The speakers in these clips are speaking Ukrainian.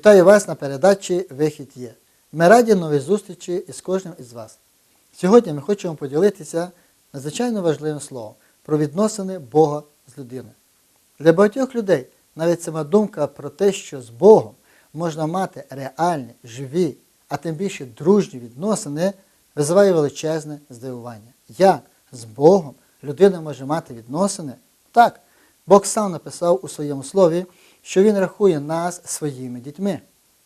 Вітаю вас на передачі Вихід є. Ми раді новій зустрічі із кожним із вас. Сьогодні ми хочемо поділитися надзвичайно важливим словом про відносини Бога з людиною. Для багатьох людей навіть сама думка про те, що з Богом можна мати реальні, живі, а тим більше дружні відносини, визиває величезне здивування. Як з Богом людина може мати відносини? Так, Бог сам написав у своєму слові, що Він рахує нас своїми дітьми.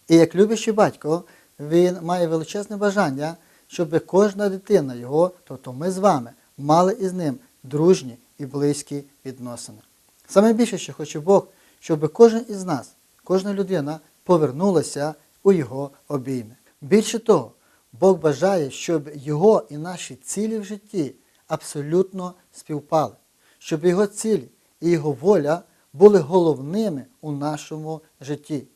І як любящий батько, він має величезне бажання, щоб кожна дитина його, тобто ми з вами, мали із ним дружні і близькі відносини. Саме більше, що хоче Бог, щоб кожен із нас, кожна людина повернулася у його обійми. Більше того, Бог бажає, щоб його і наші цілі в житті абсолютно співпали, щоб його цілі і його воля були головними у нашому житті.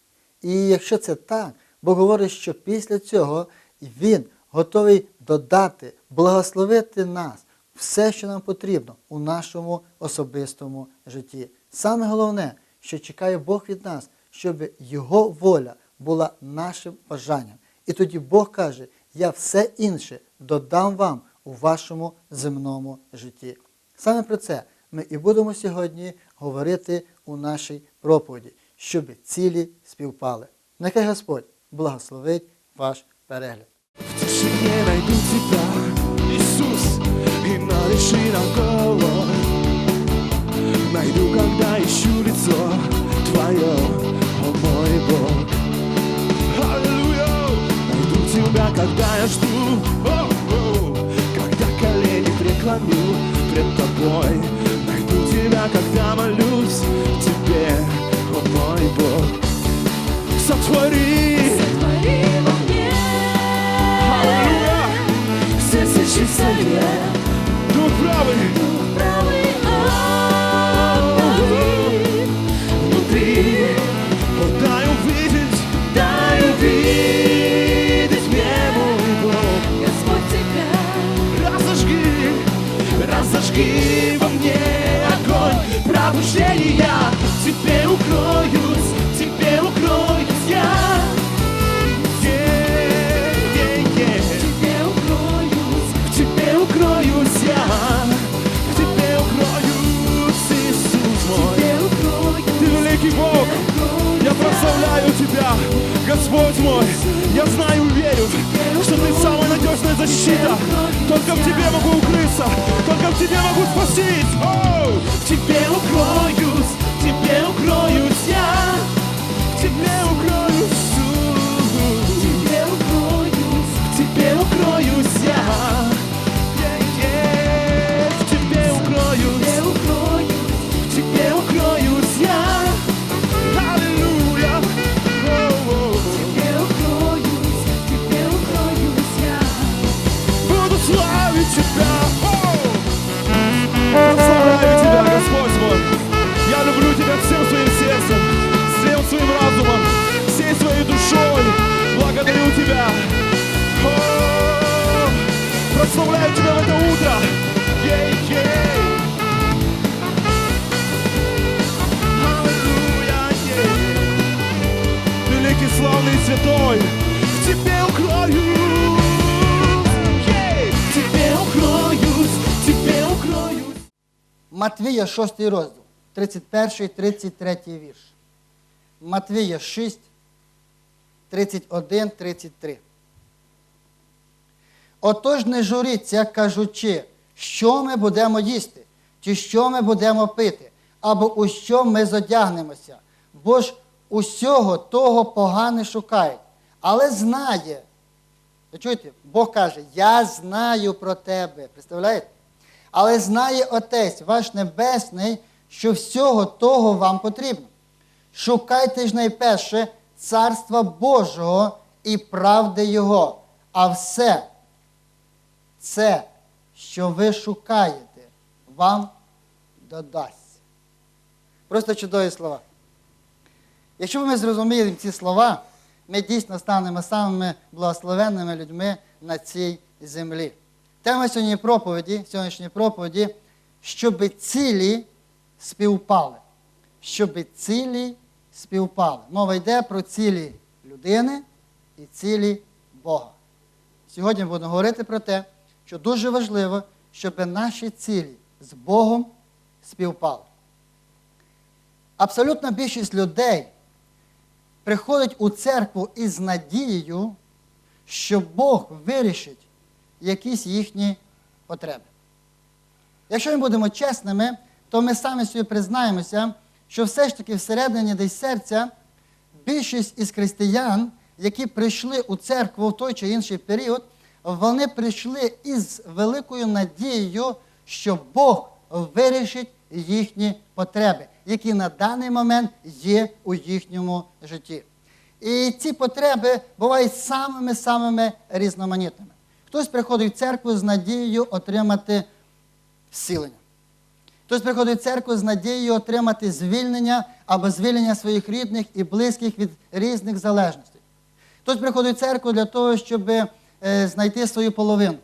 І якщо це так, Бог говорить, що після цього Він готовий додати, благословити нас все, що нам потрібно у нашому особистому житті. Саме головне, що чекає Бог від нас, щоб Його воля була нашим бажанням. І тоді Бог каже, я все інше додам вам у вашому земному житті. Саме про це ми і будемо сьогодні говорити у нашій проповіді, щоб цілі співпали. Нехай Господь благословить ваш перегляд. Найду когда ищу лицо Твое, о мой Бог. Аллилуйя! Найду тебя, когда я жду, когда колени преклоню пред Тобой. Найду тебя, когда защита. Только в Тебе могу укрыться, только в Тебе могу спастись. В Тебе укроюсь, в Тебе укроюсь я. В Тебе укроюсь. Утро. Великий, славный, святой, в Тебе укроюсь. Ей! В. Матвія 6 розділ, 31 33 вірш. Матвія 6, 31, 33. Отож не журіться, кажучи, що ми будемо їсти, чи що ми будемо пити, або у що ми зодягнемося, бо ж усього того погане шукають. Але знає, чуєте, Бог каже, я знаю про тебе. Представляєте? Але знає Отець ваш Небесний, що всього того вам потрібно. Шукайте ж найперше Царства Божого і правди Його, а все це, що ви шукаєте, вам додасться. Просто чудові слова. Якщо ми зрозуміли ці слова, ми дійсно станемо самими благословенними людьми на цій землі. Тема сьогоднішньої проповіді, сьогоднішньої проповіді, щоб цілі співпали. Щоб цілі співпали. Мова йде про цілі людини і цілі Бога. Сьогодні будемо говорити про те, що дуже важливо, щоб наші цілі з Богом співпали. Абсолютна більшість людей приходить у церкву із надією, що Бог вирішить якісь їхні потреби. Якщо ми будемо чесними, то ми самі собі признаємося, що все ж таки всередині десь серця більшість із християн, які прийшли у церкву в той чи інший період, вони прийшли із великою надією, що Бог вирішить їхні потреби, які на даний момент є у їхньому житті. І ці потреби бувають самими-самими різноманітними. Хтось приходить в церкву з надією отримати зцілення. Хтось приходить в церкву з надією отримати звільнення або звільнення своїх рідних і близьких від різних залежностей. Хтось приходить в церкву для того, щоб знайти свою половинку.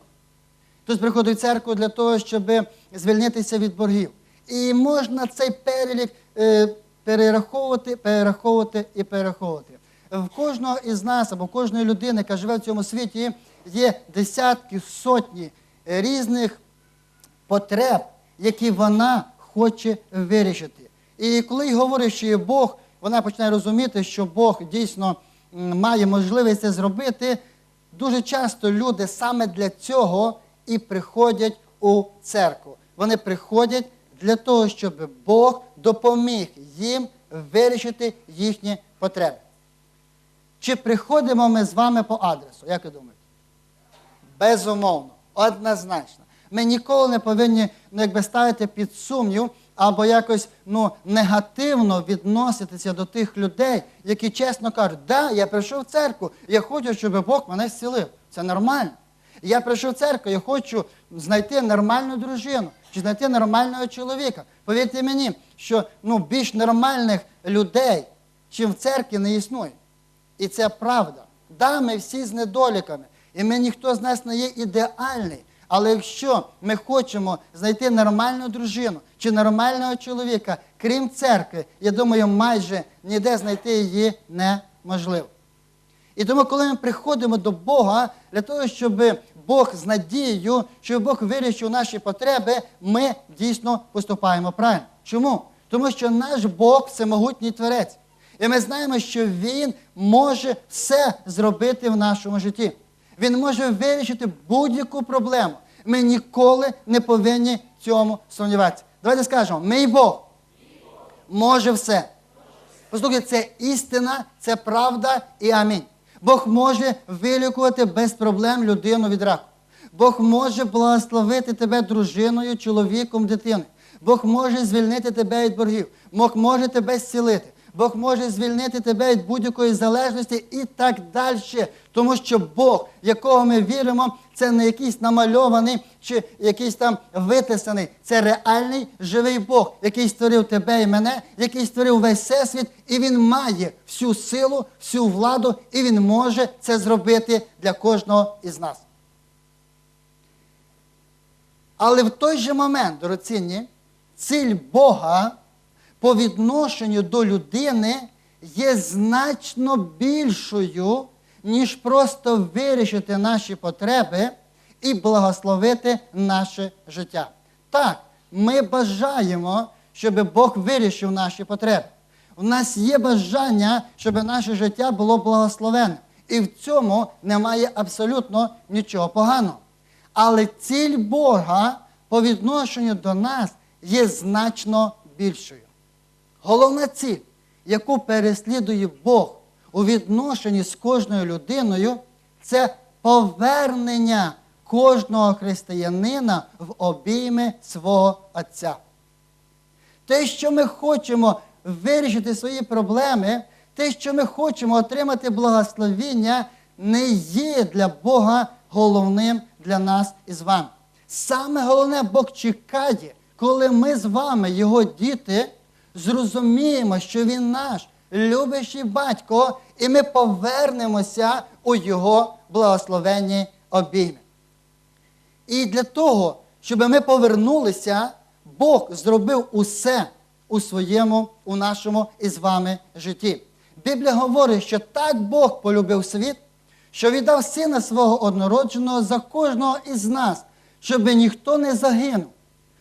Хтось приходить в церкву для того, щоб звільнитися від боргів. І можна цей перелік е, перераховувати, перераховувати і перераховувати. В кожного із нас або кожної людини, яка живе в цьому світі, є десятки, сотні різних потреб, які вона хоче вирішити. І коли й говорить, що є Бог, вона починає розуміти, що Бог дійсно має можливість це зробити. Дуже часто люди саме для цього і приходять у церкву. Вони приходять для того, щоб Бог допоміг їм вирішити їхні потреби. Чи приходимо ми з вами по адресу? Як ви думаєте? Безумовно, однозначно. Ми ніколи не повинні ну, якби, ставити під сумнів або якось ну, негативно відноситися до тих людей, які чесно кажуть, да, я прийшов в церкву, я хочу, щоб Бог мене зцілив. Це нормально. Я прийшов в церкву, я хочу знайти нормальну дружину чи знайти нормального чоловіка. Повірте мені, що ну, більш нормальних людей, чим в церкві, не існує. І це правда. Да, ми всі з недоліками, і ми ніхто з нас не є ідеальний. Але якщо ми хочемо знайти нормальну дружину чи нормального чоловіка, крім церкви, я думаю, майже ніде знайти її неможливо. І тому, коли ми приходимо до Бога для того, щоб Бог з надією, щоб Бог вирішив наші потреби, ми дійсно поступаємо правильно. Чому? Тому що наш Бог всемогутній творець. І ми знаємо, що Він може все зробити в нашому житті. Він може вирішити будь-яку проблему. Ми ніколи не повинні цьому сумніватися. Давайте скажемо, мій Бог може все. Послухайте, це істина, це правда і амінь. Бог може вилікувати без проблем людину від раку. Бог може благословити тебе дружиною, чоловіком, дитиною. Бог може звільнити тебе від боргів. Бог може тебе зцілити. Бог може звільнити тебе від будь-якої залежності і так далі. Тому що Бог, якого ми віримо, це не якийсь намальований чи якийсь там витисаний. Це реальний живий Бог, який створив тебе і мене, який створив весь всесвіт, і він має всю силу, всю владу, і він може це зробити для кожного із нас. Але в той же момент, дорогоцінні, ціль Бога по відношенню до людини є значно більшою, ніж просто вирішити наші потреби і благословити наше життя. Так, ми бажаємо, щоб Бог вирішив наші потреби. У нас є бажання, щоб наше життя було благословенне. І в цьому немає абсолютно нічого поганого. Але ціль Бога по відношенню до нас є значно більшою. Головна ціль, яку переслідує Бог у відношенні з кожною людиною, це повернення кожного християнина в обійми свого Отця. Те, що ми хочемо вирішити свої проблеми, те, що ми хочемо отримати благословіння, не є для Бога головним для нас і з вами. Саме головне, Бог чекає, коли ми з вами, Його діти, зрозуміємо, що Він наш любящий батько, і ми повернемося у Його благословенні обійми. І для того, щоб ми повернулися, Бог зробив усе, у своєму, у нашому із вами житті. Біблія говорить, що так Бог полюбив світ, що віддав сина свого однородженого за кожного із нас, щоб ніхто не загинув,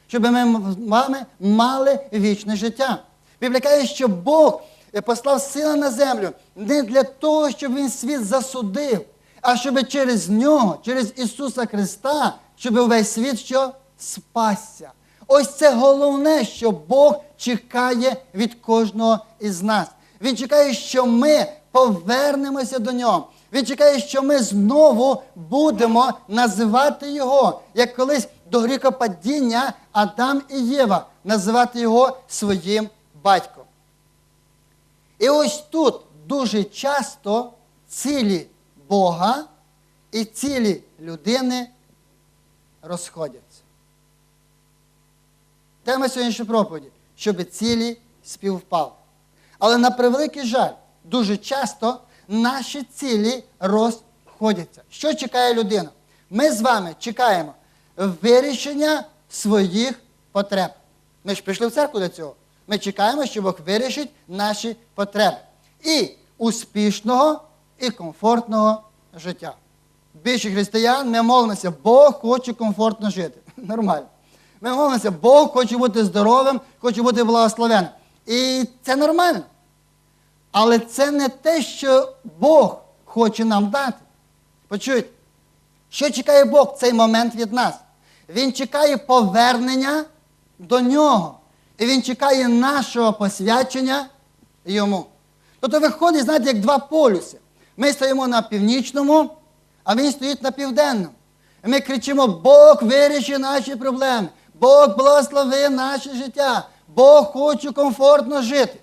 щоб ми вами мали вічне життя. Біблія каже, що Бог е, послав сина на землю не для того, щоб він світ засудив, а щоб через нього, через Ісуса Христа, щоб увесь світ що спасся. Ось це головне, що Бог чекає від кожного із нас. Він чекає, що ми повернемося до нього. Він чекає, що ми знову будемо називати його, як колись до гріхопадіння Адам і Єва, називати його своїм батьком. І ось тут дуже часто цілі Бога і цілі людини розходяться. Тема сьогоднішньої проповіді, щоб цілі співпали. Але на превеликий жаль, дуже часто наші цілі розходяться. Що чекає людина? Ми з вами чекаємо вирішення своїх потреб. Ми ж прийшли в церкву до цього. Ми чекаємо, що Бог вирішить наші потреби. І успішного, і комфортного життя. Більше християн ми молимося, Бог хоче комфортно жити. Нормально. Ми молимося, Бог хоче бути здоровим, хоче бути благословенним. І це нормально. Але це не те, що Бог хоче нам дати. Почуйте, що чекає Бог в цей момент від нас? Він чекає повернення до нього. І він чекає нашого посвячення йому. Тобто виходить, знаєте, як два полюси. Ми стоїмо на північному, а він стоїть на південному. І ми кричимо: Бог вирішить наші проблеми, Бог благослови наше життя, Бог хоче комфортно жити.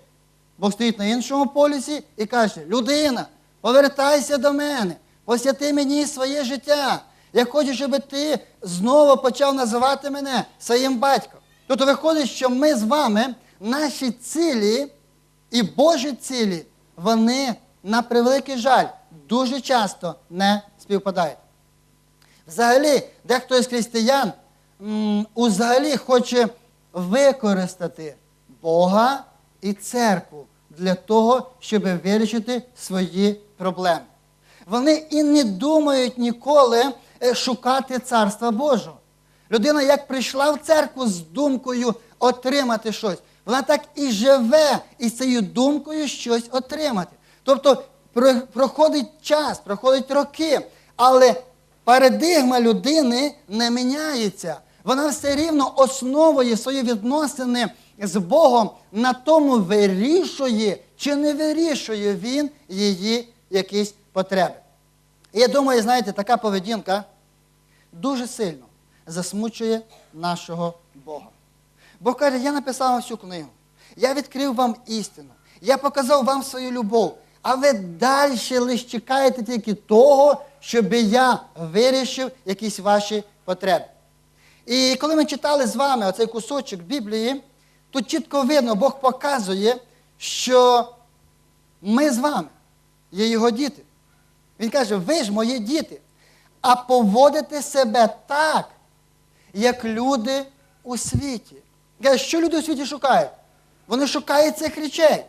Бог стоїть на іншому полюсі і каже: людина, повертайся до мене, посвяти мені своє життя. Я хочу, щоб ти знову почав називати мене своїм батьком. Тобто виходить, що ми з вами, наші цілі і Божі цілі, вони, на превеликий жаль, дуже часто не співпадають. Взагалі, дехто із християн взагалі хоче використати Бога і церкву для того, щоб вирішити свої проблеми. Вони і не думають ніколи шукати Царства Божого. Людина, як прийшла в церкву з думкою отримати щось, вона так і живе із цією думкою щось отримати. Тобто проходить час, проходять роки, але парадигма людини не міняється. Вона все рівно основує свої відносини з Богом на тому, вирішує чи не вирішує він її якісь потреби. І я думаю, знаєте, така поведінка дуже сильно засмучує нашого Бога. Бог каже, я написав вам всю книгу, я відкрив вам істину, я показав вам свою любов, а ви далі лише чекаєте тільки того, щоб я вирішив якісь ваші потреби. І коли ми читали з вами оцей кусочок Біблії, тут чітко видно, Бог показує, що ми з вами є його діти. Він каже, ви ж мої діти, а поводите себе так, як люди у світі. Що люди у світі шукають? Вони шукають цих речей.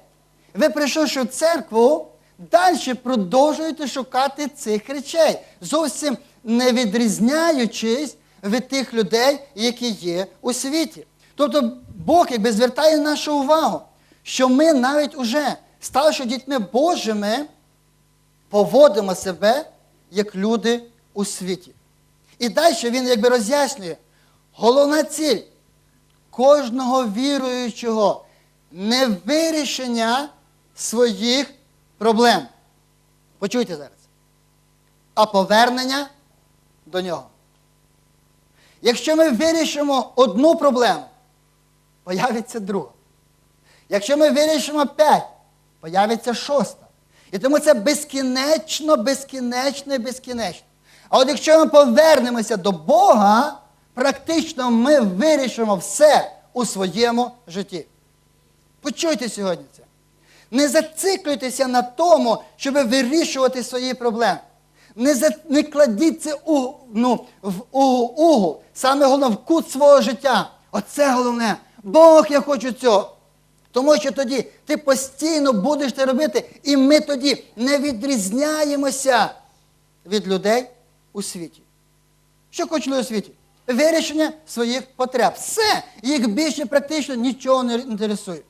Ви, прийшовши в церкву, далі продовжуєте шукати цих речей, зовсім не відрізняючись від тих людей, які є у світі. Тобто Бог якби звертає нашу увагу, що ми навіть уже, ставши дітьми Божими, поводимо себе як люди у світі. І далі він якби роз'яснює, головна ціль кожного віруючого не вирішення своїх проблем. Почуйте зараз. А повернення до нього. Якщо ми вирішимо одну проблему, появиться друга. Якщо ми вирішимо п'ять, появиться шоста. І тому це безкінечно, безкінечно і безкінечно. А от якщо ми повернемося до Бога, практично ми вирішимо все у своєму житті. Почуйте сьогодні це. Не зациклюйтеся на тому, щоб вирішувати свої проблеми. Не, за, не кладіть це у, ну, в у, угол, саме головне в кут свого життя. Оце головне. Бог, я хочу цього. Тому що тоді ти постійно будеш це робити, і ми тоді не відрізняємося від людей у світі. Що люди у світі? Вирішення своїх потреб. Все, їх більше практично нічого не інтересує.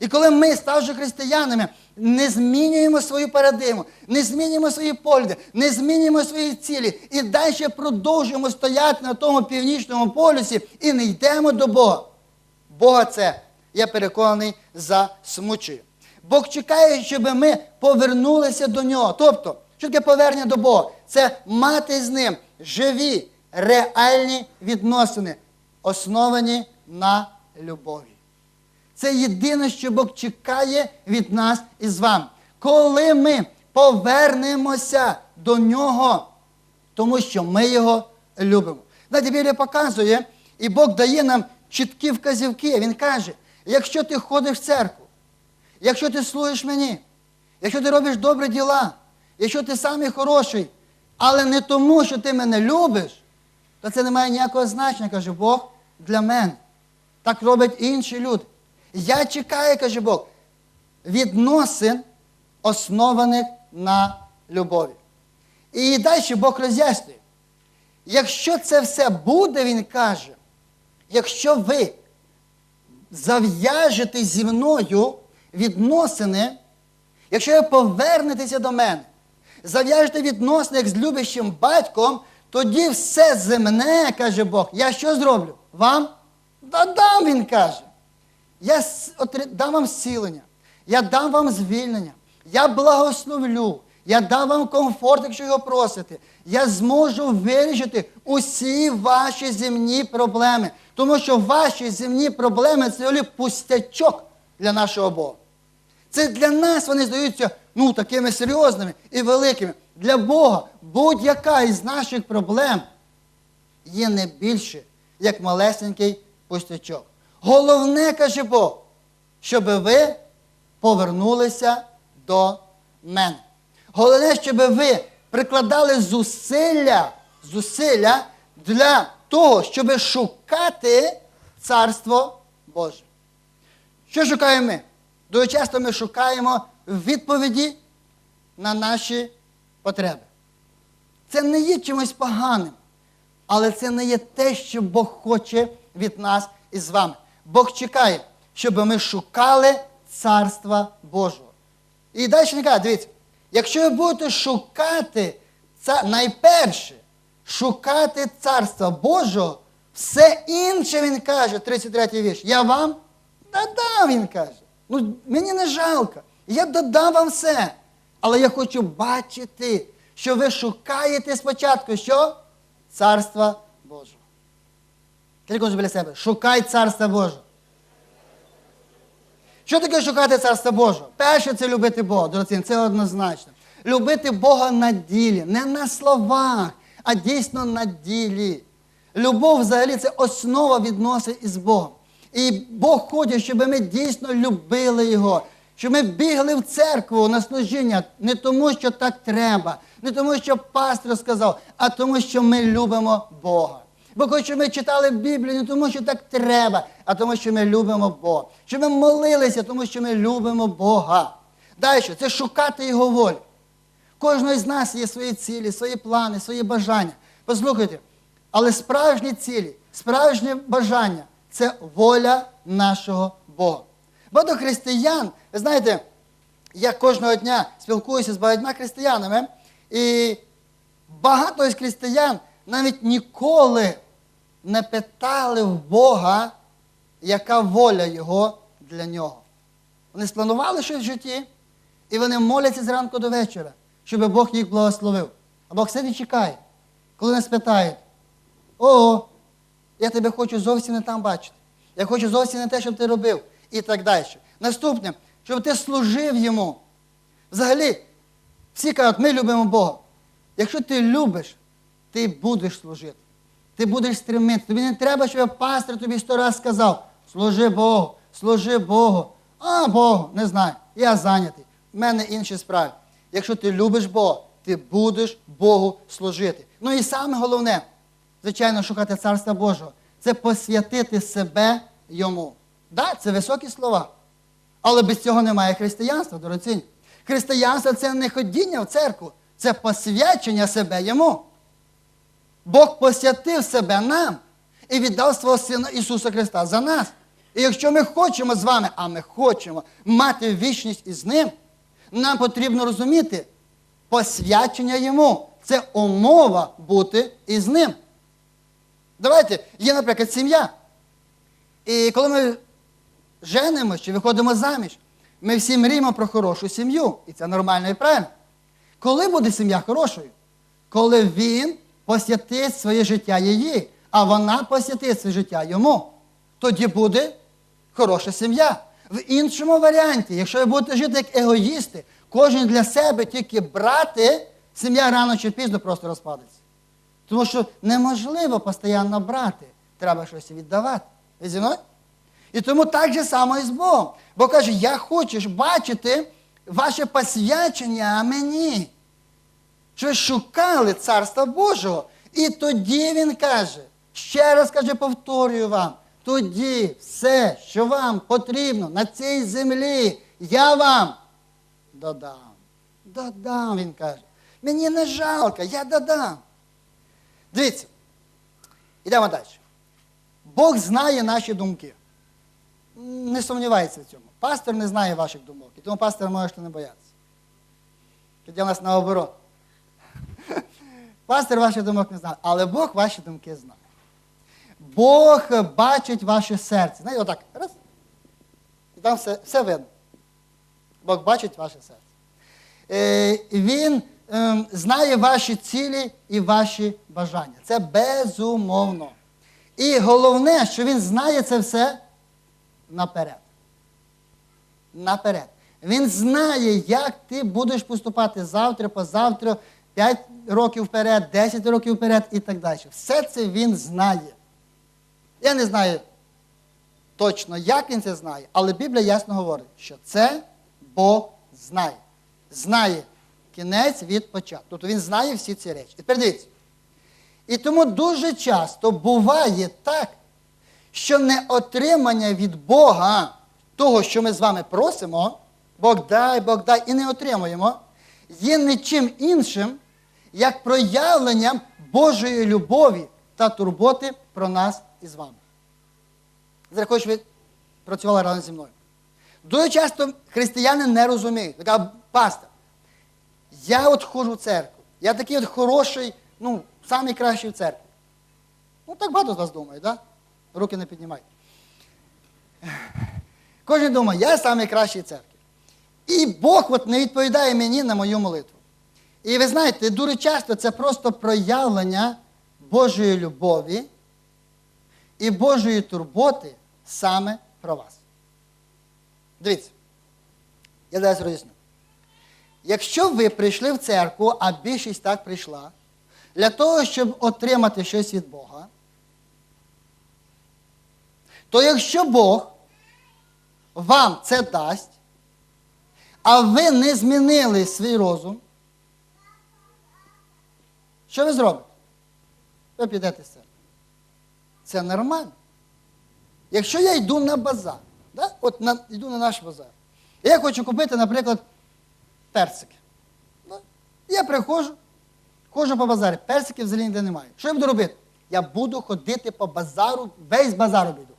І коли ми, ставши християнами, не змінюємо свою парадигму, не змінюємо свої погляди, не змінюємо свої цілі і далі продовжуємо стояти на тому північному полюсі і не йдемо до Бога. Бога це, я переконаний, засмучує. Бог чекає, щоб ми повернулися до нього. Тобто, що таке повернення до Бога? Це мати з ним живі, реальні відносини, основані на любові. Це єдине, що Бог чекає від нас і з вами. Коли ми повернемося до нього, тому що ми його любимо. Знаєте, Біблія показує, і Бог дає нам чіткі вказівки. Він каже: якщо ти ходиш в церкву, якщо ти служиш мені, якщо ти робиш добрі діла, якщо ти самий хороший, але не тому, що ти мене любиш, то це не має ніякого значення, каже Бог, для мене. Так роблять інші люди. Я чекаю, каже Бог, відносин, основаних на любові. І далі Бог роз'яснює. Якщо це все буде, він каже, якщо ви зав'яжете зі мною відносини, якщо ви повернетеся до мене, зав'яжете відносини з любящим батьком, тоді все земне, каже Бог, я що зроблю? Вам? Дадам, він каже. Я дам вам зцілення, я дам вам звільнення, я благословлю, я дам вам комфорт, якщо його просите. Я зможу вирішити усі ваші земні проблеми. Тому що ваші земні проблеми це пустячок для нашого Бога. Це для нас вони здаються ну, такими серйозними і великими. Для Бога будь-яка із наших проблем є не більше, як малесенький пустячок. Головне, каже Бог, щоб ви повернулися до мене. Головне, щоб ви прикладали зусилля, зусилля для того, щоб шукати Царство Боже. Що шукаємо ми? Дуже часто ми шукаємо відповіді на наші потреби. Це не є чимось поганим, але це не є те, що Бог хоче від нас і з вами. Бог чекає, щоб ми шукали Царства Божого. І далі він каже, дивіться, якщо ви будете шукати це найперше, шукати Царства Божого, все інше він каже, 33 й вірш, я вам додам, він каже. Ну, мені не жалко. Я додам вам все. Але я хочу бачити, що ви шукаєте спочатку що? Царства Божого. Тільки біля себе. Шукай Царства Божого. Що таке шукати Царства Божого? Перше це любити Бога, дорогоцінні, це однозначно. Любити Бога на ділі, не на словах, а дійсно на ділі. Любов взагалі це основа відносин із Богом. І Бог хоче, щоб ми дійсно любили Його, щоб ми бігли в церкву на служіння не тому, що так треба, не тому, що пастор сказав, а тому, що ми любимо Бога. Бо щоб ми читали Біблію не тому, що так треба, а тому, що ми любимо Бога. Щоб ми молилися, тому що ми любимо Бога. Далі, це шукати Його волю. Кожного з нас є свої цілі, свої плани, свої бажання. Послухайте, але справжні цілі, справжнє бажання це воля нашого Бога. Багато християн, ви знаєте, я кожного дня спілкуюся з багатьма християнами, і багато із християн навіть ніколи не питали в Бога, яка воля Його для нього. Вони спланували щось в житті, і вони моляться зранку до вечора, щоб Бог їх благословив. А Бог сидить і чекає, коли нас питають, о, я тебе хочу зовсім не там бачити. Я хочу зовсім не те, щоб ти робив. І так далі. Наступне, щоб ти служив йому. Взагалі, всі кажуть, ми любимо Бога. Якщо ти любиш, ти будеш служити. Ти будеш стремитися. Тобі не треба, щоб пастор тобі сто раз сказав, служи Богу, служи Богу. А Богу, не знаю, я зайнятий. В мене інші справи. Якщо ти любиш Бога, ти будеш Богу служити. Ну і саме головне, звичайно, шукати Царства Божого, це посвятити себе йому. Да, це високі слова. Але без цього немає християнства, дорогоцінні. Християнство це не ходіння в церкву, це посвячення себе йому. Бог посвятив себе нам і віддав свого Сина Ісуса Христа за нас. І якщо ми хочемо з вами, а ми хочемо мати вічність із Ним, нам потрібно розуміти посвячення Йому. Це умова бути із Ним. Давайте, є, наприклад, сім'я. І коли ми женимося чи виходимо заміж, ми всі мріємо про хорошу сім'ю. І це нормально і правильно. Коли буде сім'я хорошою? Коли він посвятить своє життя її, а вона посвятить своє життя йому. Тоді буде хороша сім'я. В іншому варіанті, якщо ви будете жити як егоїсти, кожен для себе тільки брати, сім'я рано чи пізно просто розпадеться. Тому що неможливо постійно брати, треба щось віддавати. Ви зі мною? І тому так же само і з Богом. Бо каже, я хочу бачити ваше посвячення мені. Що шукали Царства Божого. І тоді він каже, ще раз каже, повторюю вам, тоді все, що вам потрібно на цій землі, я вам додам. Додам, він каже. Мені не жалко, я додам. Дивіться, йдемо далі. Бог знає наші думки. Не сумнівається в цьому. Пастор не знає ваших думок, і тому пастора можете не боятися. Тоді у нас наоборот. Пастор ваших думок не знає, але Бог ваші думки знає. Бог бачить ваше серце. Знаєте, отак, раз. І там все, все видно. Бог бачить ваше серце. Е, він е, знає ваші цілі і ваші бажання. Це безумовно. І головне, що він знає це все наперед. Наперед. Він знає, як ти будеш поступати завтра, позавтра, 5 років вперед, 10 років вперед і так далі. Все це він знає. Я не знаю точно, як він це знає, але Біблія ясно говорить, що це Бог знає. Знає кінець від початку. Тобто він знає всі ці речі. І тепер дивіться. І тому дуже часто буває так, що не отримання від Бога того, що ми з вами просимо, Бог дай, Бог дай, і не отримуємо, є нічим іншим, як проявленням Божої любові та турботи про нас із вами. Зараз хочу, ви працювали разом зі мною. Дуже часто християни не розуміють. Така пастор, я от ходжу в церкву, я такий от хороший, ну, самий кращий в церкві. Ну, так багато з вас думає, так? Да? Руки не піднімайте. Кожен думає, я самий кращий в церкві. І Бог от не відповідає мені на мою молитву. І ви знаєте, дуже часто це просто проявлення Божої любові і Божої турботи саме про вас. Дивіться, я зараз роз'ясню. Якщо ви прийшли в церкву, а більшість так прийшла, для того, щоб отримати щось від Бога, то якщо Бог вам це дасть, а ви не змінили свій розум, що ви зробите? Ви підете з церкви. Це нормально. Якщо я йду на базар, да? от на, йду на наш базар, і я хочу купити, наприклад, персики. Да? Я приходжу, ходжу по базарі, персиків взагалі ніде немає. Що я буду робити? Я буду ходити по базару, весь базар обійду.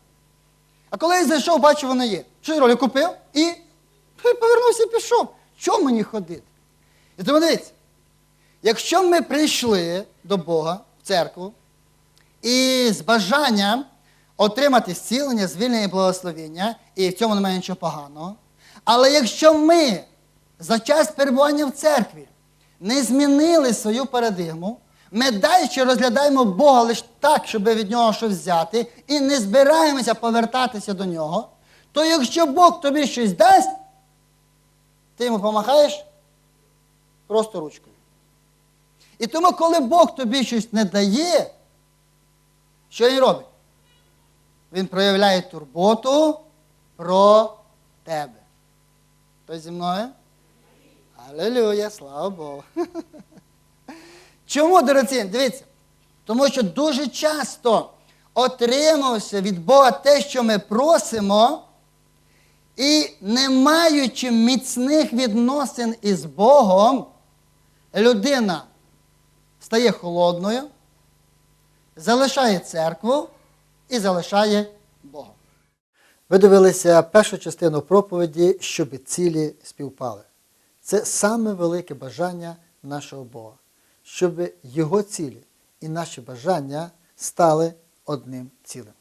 А коли я зайшов, бачу, воно є. Роблю? Купив і повернувся і пішов. Чому мені ходити? І тому дивіться, якщо ми прийшли до Бога в церкву і з бажанням отримати зцілення, звільнення і благословення, і в цьому немає нічого поганого. Але якщо ми за час перебування в церкві не змінили свою парадигму, ми далі розглядаємо Бога лише так, щоб від нього щось взяти, і не збираємося повертатися до нього, то якщо Бог тобі щось дасть, ти йому помахаєш просто ручкою. І тому, коли Бог тобі щось не дає, що він робить? Він проявляє турботу про тебе. Хтось зі мною? Аллилуйя, слава Богу. Чому, дорогі? Дивіться. Тому що дуже часто отримався від Бога те, що ми просимо, І не маючи міцних відносин із Богом, людина стає холодною, залишає церкву і залишає Бога. Ви дивилися першу частину проповіді, щоб цілі співпали. Це саме велике бажання нашого Бога, щоб Його цілі і наші бажання стали одним цілим.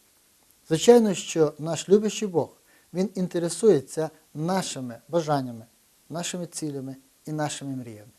Звичайно, що наш любящий Бог, Він інтересується нашими бажаннями, нашими цілями і нашими мріями.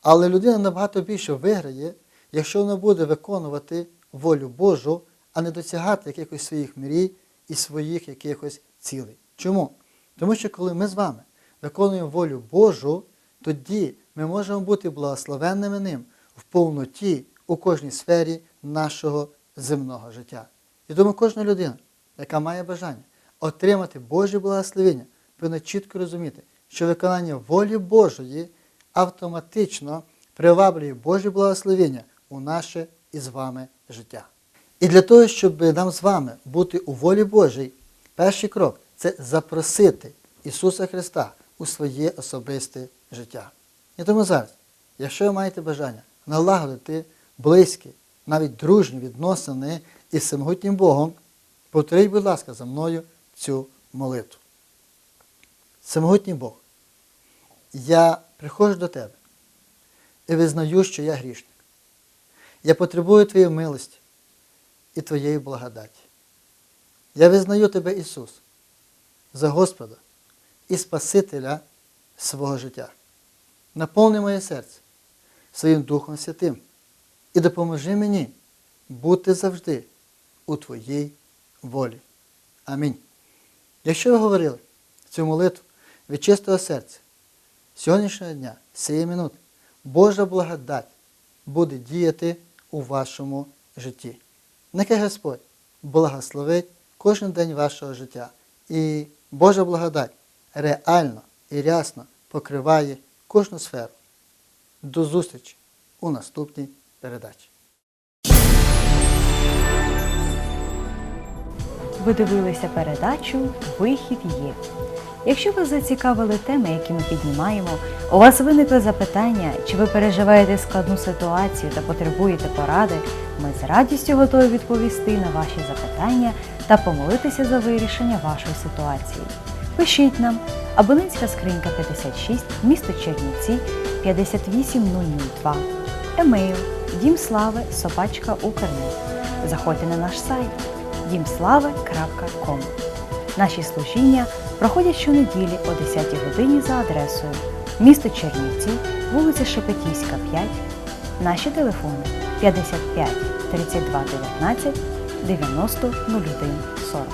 Але людина набагато більше виграє, якщо вона буде виконувати волю Божу, а не досягати якихось своїх мрій і своїх якихось цілей. Чому? Тому що коли ми з вами виконуємо волю Божу, тоді ми можемо бути благословенними ним в повноті у кожній сфері нашого земного життя. І тому кожна людина, яка має бажання отримати Божі благословення, повинна чітко розуміти, що виконання волі Божої автоматично приваблює Божі благословення у наше із вами життя. І для того, щоб нам з вами бути у волі Божій, перший крок це запросити Ісуса Христа у своє особисте життя. І тому зараз, якщо ви маєте бажання налагодити близькі, навіть дружні відносини із всемогутнім Богом, повторіть, будь ласка, за мною цю молитву. Всемогутній Бог, я приходжу до Тебе і визнаю, що я грішник. Я потребую Твоєї милості і Твоєї благодаті. Я визнаю Тебе, Ісус, за Господа і Спасителя свого життя. Наповни моє серце своїм Духом Святим і допоможи мені бути завжди у Твоїй волі. Амінь. Якщо ви говорили цю молитву від чистого серця, сьогоднішнього дня, цієї минути, Божа благодать буде діяти у вашому житті. Нехай Господь благословить кожен день вашого життя. І Божа благодать реально і рясно покриває кожну сферу. До зустрічі у наступній передачі. Ви дивилися передачу Вихід є. Якщо вас зацікавили теми, які ми піднімаємо, у вас виникли запитання, чи ви переживаєте складну ситуацію та потребуєте поради, ми з радістю готові відповісти на ваші запитання та помолитися за вирішення вашої ситуації. Пишіть нам абонентська скринька 56, місто Чернівці 58002, емейл дімслави. Заходьте на наш сайт дімслави.ком. Наші служіння проходять щонеділі о 10 годині за адресою місто Чернівці, вулиця Шепетівська, 5. Наші телефони 55 32 19 90 01 40.